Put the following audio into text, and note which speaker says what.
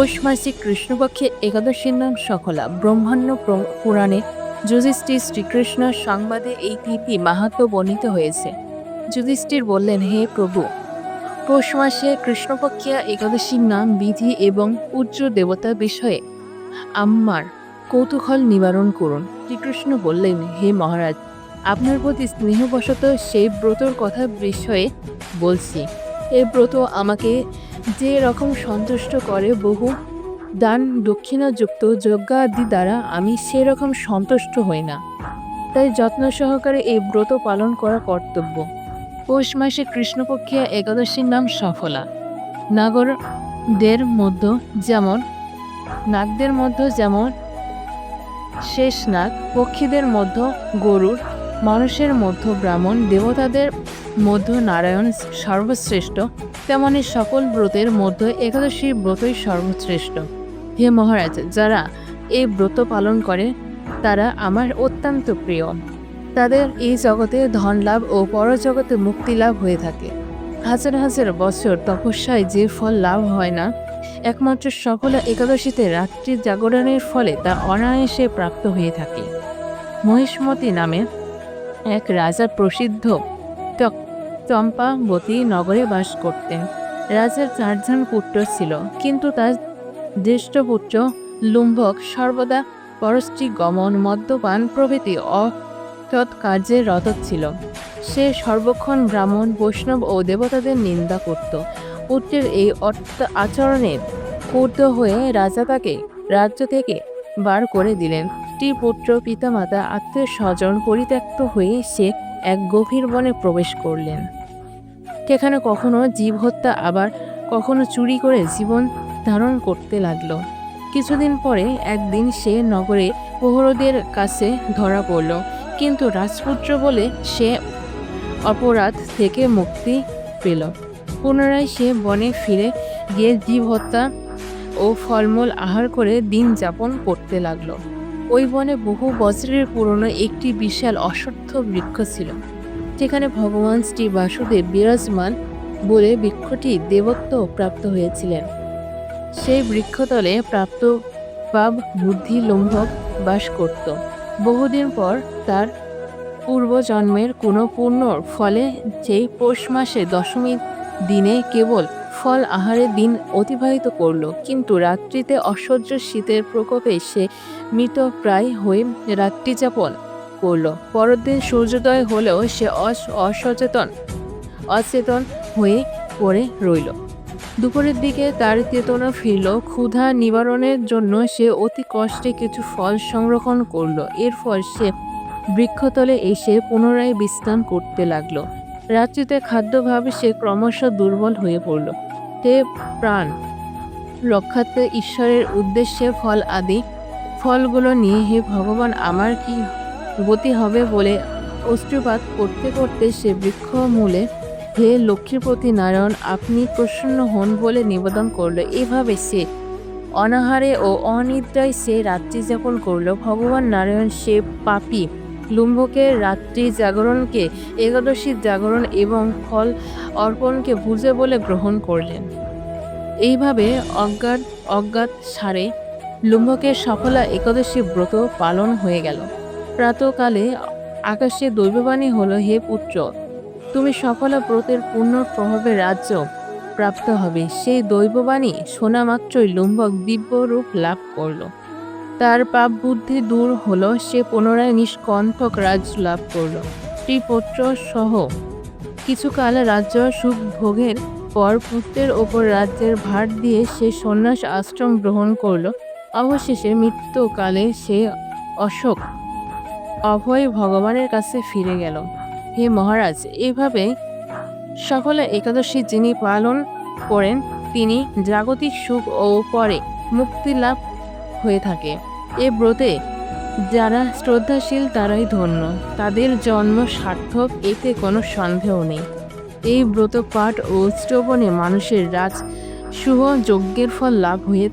Speaker 1: পৌষ মাসে কৃষ্ণপক্ষে একাদশীর নাম সকলা। ব্রহ্মাণ্ড পুরাণে যুধিষ্ঠির শ্রীকৃষ্ণ সংবাদে এই তিথি মাহাত্ম বর্ণিত হয়েছে। যুধিষ্ঠির বললেন, হে প্রভু, পৌষ মাসে কৃষ্ণপক্ষিয়া একাদশীর নাম বিধি এবং পূজ্য দেবতা বিষয়ে আমার কৌতূহল নিবারণ করুন। শ্রীকৃষ্ণ বললেন, হে মহারাজ, আপনার প্রতি স্নেহবশত সেই ব্রতর কথা বিষয়ে বলছি। এ ব্রত আমাকে যে রকম সন্তুষ্ট করে বহু দান দক্ষিণাযুক্ত যজ্ঞাদি দ্বারা, আমি সেরকম সন্তুষ্ট হই না। তাই যত্ন সহকারে এই ব্রত পালন করা কর্তব্য। পৌষ মাসে কৃষ্ণপক্ষিয়া একাদশীর নাম সফলা। নাগরদের মধ্যে যেমন, নাগদের মধ্যে যেমন শেষ নাগ, পক্ষীদের মধ্য গরুর, মানুষের মধ্য ব্রাহ্মণ, দেবতাদের মধ্য নারায়ণ সর্বশ্রেষ্ঠ। তেমনি সকল ব্রতের মধ্যে একাদশী ব্রতই সর্বশ্রেষ্ঠ। হে মহারাজ, যারা এই ব্রত পালন করে, তারা আমার অত্যন্ত প্রিয়। তাদের এই জগতে ধন লাভ ও পরজগতে মুক্তি লাভ হয়ে থাকে। হাজার হাজার বছর তপস্যায় যে ফল লাভ হয় না, একমাত্র সকলা একাদশীতে রাত্রি জাগরণের ফলে তা অনায়াসে প্রাপ্ত হয়ে থাকে। মহিষ্মতি নামে এক রাজা প্রসিদ্ধ চম্পাবতী নগরে বাস করতেন। রাজার চারজন পুত্র ছিল, কিন্তু তার জ্যেষ্ঠ পুত্র লুম্বক সর্বদা পরশ্রী গমন মদ্যপান প্রভৃতি অসৎ কার্যে রত ছিল। সে সর্বক্ষণ ব্রাহ্মণ, বৈষ্ণব ও দেবতাদের নিন্দা করত। পুত্রের এই আচরণে ক্রুদ্ধ হয়ে রাজা তাকে রাজ্য থেকে বার করে দিলেন। স্ত্রী, পুত্র, পিতামাতা আত্মীয় স্বজন পরিত্যক্ত হয়ে সে এক গভীর বনে প্রবেশ করলেন। সেখানে কখনো জীব হত্যা আবার কখনো চুরি করে জীবন ধারণ করতে লাগল। কিছুদিন পরে একদিন সে নগরে প্রহরদের কাছে ধরা পড়ল। কিন্তু রাজপুত্র বলে সে অপরাধ থেকে মুক্তি পেল। পুনরায় সে বনে ফিরে গিয়ে জীব হত্যা ও ফলমূল আহার করে দিন যাপন করতে লাগল। ওই বনে বহু বছরের পুরনো একটি বিশাল অশ্বত্থ বৃক্ষ ছিল। যেখানে ভগবান শ্রী বাসুদেব বিরাজমান বলে বৃক্ষটি দেবত্ব প্রাপ্ত হয়েছিলেন। সেই বৃক্ষতলে প্রাপ্ত পাব বুদ্ধি লম্ভক বাস করত। বহুদিন পর তার পূর্বজন্মের কোনো পূর্ণর ফলে যেই পৌষ মাসে দশমী দিনে কেবল ফল আহারের দিন অতিবাহিত করল, কিন্তু রাত্রিতে অসহ্য শীতের প্রকোপে সে মৃতপ্রায় হয়ে রাত্রি রাত্রিযাপন করল। পরের দিন সূর্যোদয় হলেও সে অস- অসচেতন, অচেতন হয়ে পড়ে রইল। দুপুরের দিকে তার চেতনা ফিরল। ক্ষুধা নিবারণের জন্য সে অতি কষ্টে কিছু ফল সংরক্ষণ করল। এরপর সে বৃক্ষতলে এসে পুনরায় বিশ্রাম করতে লাগল। রাত্রিতে খাদ্যভাবে সে ক্রমশ দুর্বল হয়ে পড়ল। তে প্রাণ, রক্ষার্থে ঈশ্বরের উদ্দেশ্যে ফল আদি, ফলগুলো নিয়ে হে ভগবান, আমার কি গতি হবে বলে অশ্রুপাত করতে করতে সে বৃক্ষ মূলে হে লক্ষ্মীপতি নারায়ণ, আপনি প্রসন্ন হন বলে নিবেদন করল। এভাবে সে অনাহারে ও অনিদ্রায় সে রাত্রি যাপন করল। ভগবান নারায়ণ সে পাপী লুম্বকের রাত্রি জাগরণকে একাদশী জাগরণ এবং ফল অর্পণকে বুঝে বলে গ্রহণ করলেন। এইভাবে অজ্ঞাত অজ্ঞাত সারে লুম্বকের সফলা একাদশী ব্রত পালন হয়ে গেল। প্রাতকালে আকাশে দৈববাণী হলো, হে পুত্র, তুমি সকলা ব্রতের পূর্ণ প্রভাবে রাজ্য প্রাপ্ত হবে। সেই দৈববাণী শোনা মাত্রই লুম্বক দিব্য রূপ লাভ করল। তার পাপ বুদ্ধি দূর হল, সে পুনরায় নিষ্কণ্ঠক রাজ্য লাভ করল। স্ত্রীপুত্র সহ কিছুকাল রাজ্য সুখ ভোগের পর পুত্রের ওপর রাজ্যের ভার দিয়ে সে সন্ন্যাস আশ্রম গ্রহণ করল। অবশেষে মৃত্যুকালে সে অশোক অভয় ভগবানের কাছে ফিরে গেল। হে মহারাজ, এভাবে সকলে একাদশী যিনি পালন করেন, তিনি জাগতিক সুখ ও পরে মুক্তি লাভ হয়ে থাকে। এ ব্রতে যারা শ্রদ্ধাশীল, তারাই ধন্য। তাদের জন্ম সার্থক, এতে কোনো সন্দেহ নেই। এই ব্রত পাঠ ও শ্রবণে মানুষের রাজ শুভ যজ্ঞের ফল লাভ হয়ে